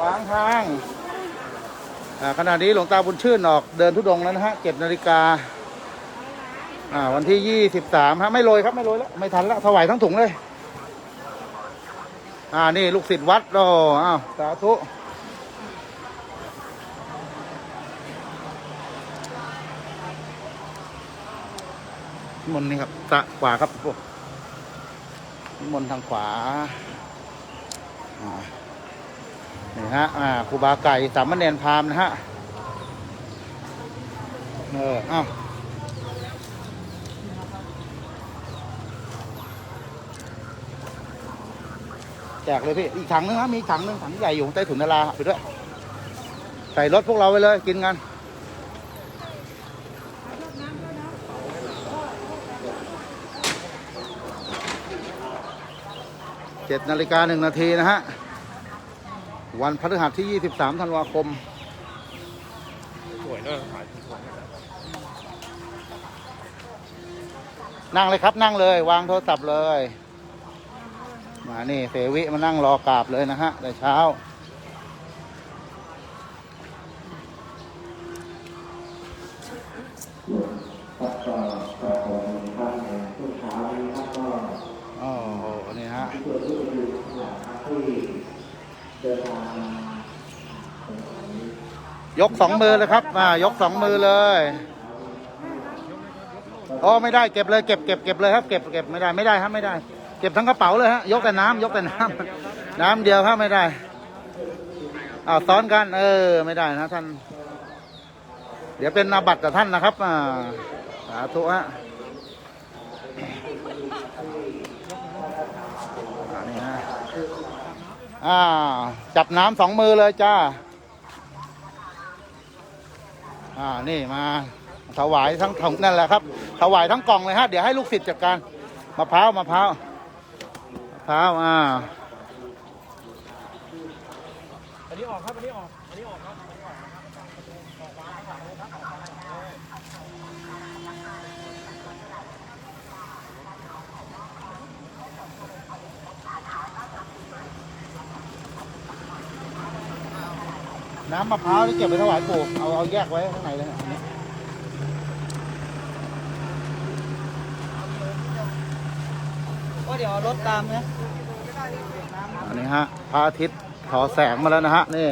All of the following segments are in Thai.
ขวางทางขณะนี้หลวงตาบุญชื่นออกเดินทุดงแล้วนะฮะเจ็ดนาฬิกาอ่าวันที่ยี่สิบสามฮะไม่โรยครับไม่โรยแล้วไม่ทันแล้วถวายทั้งถุงเลย อ่านี่ลูกศิษย์วัดโอ้อ้าวสาธุมนนี่ครับสะขวาครับพวกมนต์ทางขวาอ่า นี่ฮะอ่าครูบาไก่สามเณรพราหมณ์นะฮะเอออ้าแจกเลยพี่ อีกถังนึงครับมีถังนึงถังใหญ่อยู่ใต้ถุนนาราไปด้วย ใส่รถพวกเราไปเลยกินกันเจ็ดนาฬิกาหนึ่งนาทีนะฮะ วันพฤหัสที่ 23 ธันวาคม สวยด้วยขายสวยนั่งเลยครับนั่งเลย วางโทรศัพท์เลย มานี่เสวิมานั่งรอกราบเลยนะฮะแต่เช้า ครับก็ก็ขอมีท่านในช่วงเช้านี้ครับก็ โอ้โห นี่ฮะ ที่เกิดที่ดูทั้งหลายครับที่เดินทางมาตรงนี้ ยกสองมือเลยครับอ่ายกสองมือเลยโอ้ไม่ได้เก็บเลยเก็บเก็บเก็บเลยครับเก็บเก็บไม่ได้ไม่ได้ครับไม่ได้ เก็บทั้งกระเป๋าเลยฮะยกแต่น้ำยกแต่น้ำน้ำเดียวครับไม่ได้อ้าวซ้อนกัน เออ ไม่ได้นะท่าน เดี๋ยวเป็นนาบัตรกับท่านนะครับอ่าสาธุฮะอ่าจับน้ำสองมือเลยจ้า อ่านี่มาถวายทั้งถุงนั่นแหละครับ ถวายทั้งกล่องเลยฮะ เดี๋ยวให้ลูกศิษย์จัดการมะพร้าวมะพร้าวมะพร้าวอ่า อันนี้ออกครับ อันนี้ออก อันนี้ออกครับ น้ำมะพร้าวที่เก็บไปถวายปู่เอาเอาแยกไว้ข้างในเลยอันนี้ก็เดี๋ยวเอารถตามนะอันนี้ฮะพระอาทิตย์ขอแสงมาแล้วนะฮะนี่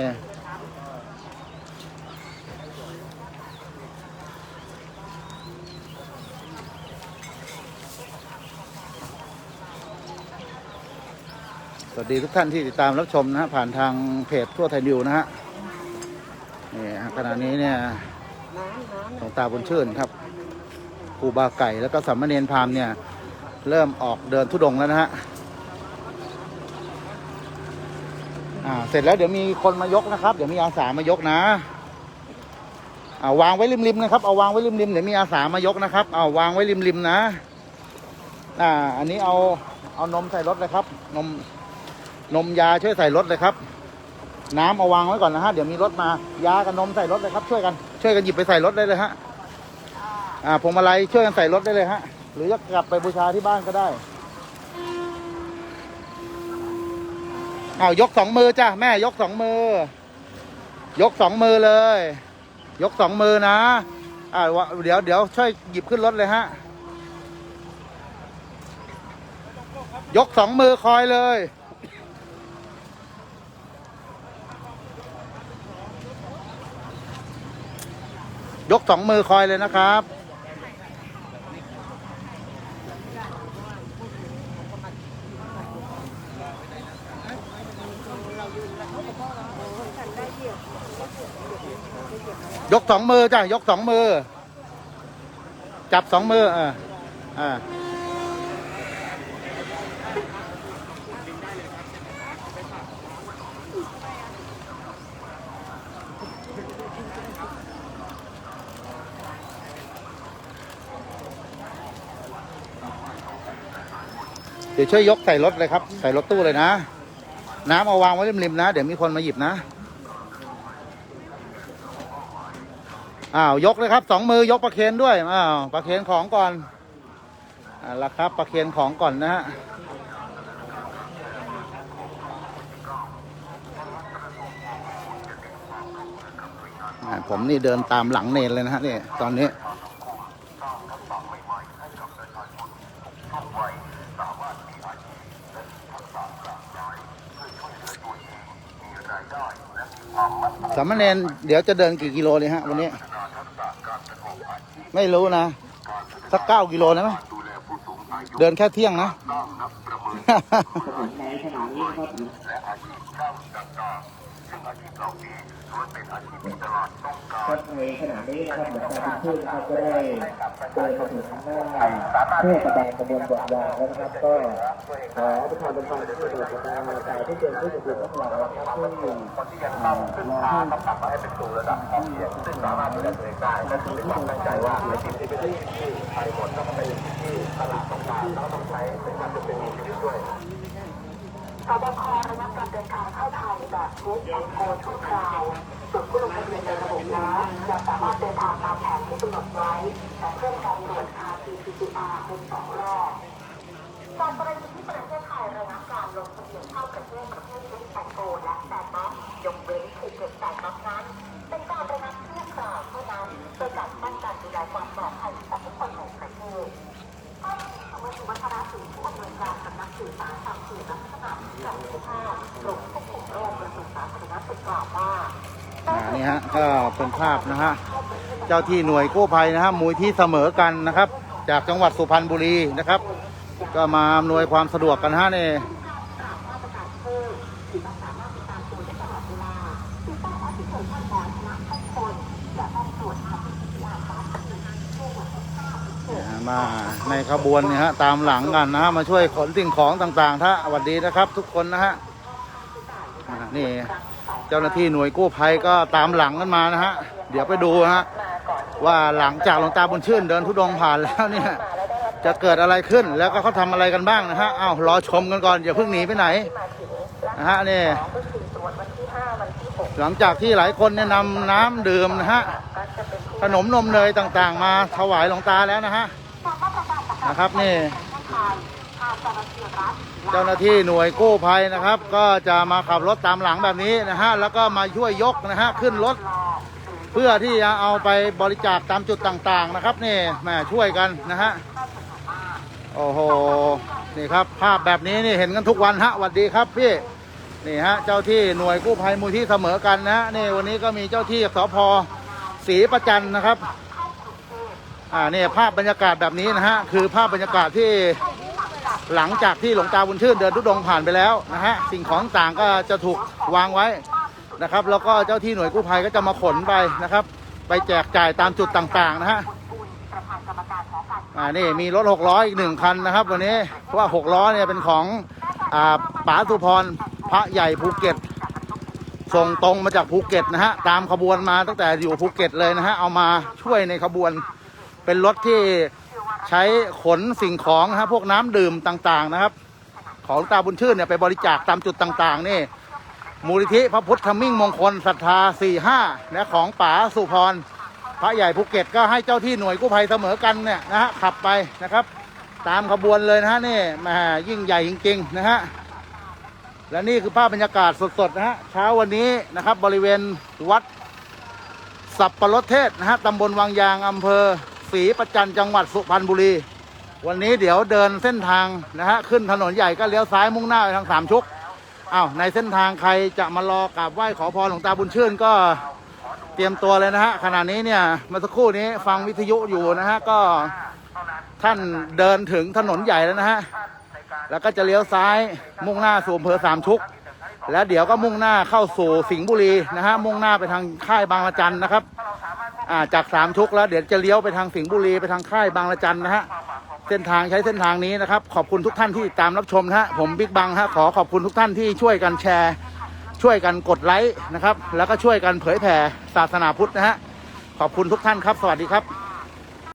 สวัสดีทุกท่านที่ติดตามรับชมนะฮะผ่านทางเพจทั่วไทยนิวนะฮะ นี่ฮะขณะนี้เนี่ยหลวงตาบุญชื่นครับครูบาไก่แล้วก็สัมมเนนพามเนี่ย เริ่มออกเดินทุดงแล้วนะฮะอ่าเสร็จแล้วเดี๋ยวมีคนมายกนะครับ เดี๋ยวมีอาสามายกนะอ่าวางไว้ริมๆนะครับ เอาวางไว้ริมๆเดี๋ยวมีอาสามายกนะครับ เอาวางไว้ริมๆนะ อ่า อันนี้เอาเอานมใส่รถเลยครับ นมนมยาช่วยใส่รถเลยครับ น้ำเอาวางไว้ก่อนนะฮะ เดี๋ยวมีรถมายากับนมใส่รถเลยครับ ช่วยกันช่วยกันหยิบไปใส่รถได้เลยฮะอ่าพวงมาลัยช่วยกันใส่รถได้เลยฮะ หรือจะกลับไปบูชาที่บ้านก็ได้เอายกสองมือจ้ะแม่ยกสองมือ ยกสองมือเลย ยกสองมือนะอ่าเดี๋ยวเดี๋ยวช่วยหยิบขึ้นรถเลยฮะ ยกสองมือคอยเลย ยกสองมือคอยเลยนะครับ ยกสองมือจ้ะ ยกสองมือ จับสองมือ อ่า อ่า เดี๋ยวช่วยยกใส่รถเลยครับ ใส่รถตู้เลยนะ น้ำเอาวางไว้ริมๆนะ เดี๋ยวมีคนมาหยิบนะ อ้าวยกเลยครับสองมือยกประเคนด้วย อ้าวประเคนของก่อนอ่าละครับประเคนของก่อนนะฮะผมนี่เดินตามหลังเนนเลยนะฮะนี่ตอนนี้ สามเณรเดี๋ยวจะเดินกี่กิโลเลยฮะวันนี้ ไม่รู้นะ สักเก้ากิโลนะไหมเดินแค่เที่ยงนะ ถนนในขณะนี้ครับครับในขณะนี้นะครับหลวงตาบุญชื่นนะครับก็ได้เดินมาถึงหน้าเทศบาลตำบลบ่อนยางแล้วนะครับก็ขอประทานเป็นความช่วยเหลือจากางสายที่เป็นผู้สูงอายุทั้งหลายนะครับที่เอ่อรอให้ต้องกลับมาให้เป็นสู่ระดับพอเพียงซึ่งสามารถดูแลตัวเองได้และถือเป็นความตั้งใจว่าในสิ่งที่เป็นที่ไปหมดก็เป็นที่ตลาดต้องการแล้วก็ต้องใช้เป็นการเป็นมีชีวิตด้วย สบคระงับการเดินทางเข้าไทยแบบเช็คแอนโกชั่วคราวส่วนผู้ลงทะเบียนในระบบแล้วยังสามารถเดินทางตามแผนที่กำหนดไว้ แต่เพิ่มการตรวจ RT-PCR เป็นสองรอบจากกรณีที่ประเทศไทยระงับการลงทะเบียนเข้าประเทศประเภทเช็คแอนโกและแซนบ็อกยกเว้นภูเก็ตแซนบ็อกนั้นเป็น ภาพนะฮะเจ้าที่หน่วยกู้ภัยนะฮะมูลที่เสมอกันนะครับ จากจังหวัดสุพรรณบุรีนะครับ ก็มาอำนวยความสะดวกกันฮะนี่มาตรการเนี่ยมาในขบวนเนี่ยฮะตามหลังกันนะฮะมาช่วยขนสิ่งของต่างๆท่าสวัสดีนะครับ ทุกคนนะฮะนี่ เจ้าหน้าที่หน่วยกู้ภัยก็ตามหลังกันมานะฮะ เดี๋ยวไปดูฮะว่าหลังจากหลวงตาบุญชื่นเดินทุดงผ่านแล้วเนี่ยจะเกิดอะไรขึ้นแล้วก็เขาทำอะไรกันบ้างนะฮะอ้าวรอชมกันก่อนอย่าเพิ่งหนีไปไหนนะฮะนี่หลังจากที่หลายคนเนี่ยนำน้ำดื่มนะฮะขนมนมเนยต่างๆ มาถวายหลวงตาแล้วนะฮะนะครับนี่ เจ้าหน้าที่หน่วยกู้ภัยนะครับ ก็จะมาขับรถตามหลังแบบนี้นะฮะแล้วก็มาช่วยยกนะฮะขึ้นรถ เพื่อที่จะเอาไปบริจาคตามจุดต่างๆนะครับนี่แม่ช่วยกันนะฮะโอ้โหนี่ครับ ภาพแบบนี้นี่เห็นกันทุกวันฮะสวัสดีครับพี่นี่ฮะเจ้าที่หน่วยกู้ภัยมูลที่เสมอกันนะฮะนี่วันนี้ก็มีเจ้าที่สพศรีประจันนะครับอ่านี่ภาพบรรยากาศแบบนี้นะฮะคือภาพบรรยากาศที่ หลังจากที่หลวงตาบุญชื่นเดินทุดงผ่านไปแล้วนะฮะสิ่งของต่างก็จะถูกวางไว้นะครับ แล้วก็เจ้าที่หน่วยกู้ภัยก็จะมาขนไปนะครับ ไปแจกจ่ายตามจุดต่างๆนะฮะอ่านี่มีรถหกล้ออีกหนึ่งคันนะครับวันนี้เพราะว่าหกล้อเนี่ยเป็นของอ่าป๋าสุพรพระใหญ่ภูเก็ตส่งตรงมาจากภูเก็ตนะฮะตามขบวนมาตั้งแต่อยู่ภูเก็ตเลยนะฮะเอามาช่วยในขบวนเป็นรถที่ ใช้ขนสิ่งของนะฮะพวกน้ำดื่มต่างๆนะครับ ของตาบุญชื่นเนี่ยไปบริจาคตามจุดต่างๆ นี่ มูลนิธิพระพุทธมิ่งมงคลศรัทธา45และของป๋าสุพรพระใหญ่ภูเก็ตก็ให้เจ้าที่หน่วยกู้ภัยเสมอกันเนี่ยนะฮะขับไปนะครับ ตามขบวนเลยนะฮะนี่แหมยิ่งใหญ่จริงๆนะฮะและนี่คือภาพบรรยากาศสดๆนะฮะเช้าวันนี้นะครับบริเวณวัดสับปะรดเทศนะฮะตำบลวังยางอำเภอ ศรีประจันจังหวัดสุพรรณบุรี วันนี้เดี๋ยวเดินเส้นทางนะฮะขึ้นถนนใหญ่ก็เลี้ยวซ้ายมุ่งหน้าไปทางสามชุกอ้าวในเส้นทางใครจะมารอกราบไหว้ขอพรหลวงตาบุญชื่นก็เตรียมตัวเลยนะฮะขณะนี้เนี่ยเมื่อสักครู่นี้ฟังวิทยุอยู่นะฮะก็ท่านเดินถึงถนนใหญ่แล้วนะฮะแล้วก็จะเลี้ยวซ้ายมุ่งหน้าสู่อำเภอสามชุก แล้วเดี๋ยวก็มุ่งหน้าเข้าสู่สิงห์บุรีนะฮะมุ่งหน้าไปทางค่ายบางละจันนะครับอ่าจากสามชุกแล้วเดี๋ยวจะเลี้ยวไปทางสิงห์บุรีไปทางค่ายบางละจันนะฮะเส้นทางใช้เส้นทางนี้นะครับ ขอบคุณทุกท่านที่ติดตามรับชมนะฮะผมบิ๊กบังฮะขอขอบคุณทุกท่านที่ช่วยกันแชร์ ช่วยกันกดไลค์นะครับ แล้วก็ช่วยกันเผยแผ่ศาสนาพุทธนะฮะขอบคุณทุกท่านครับ สวัสดีครับ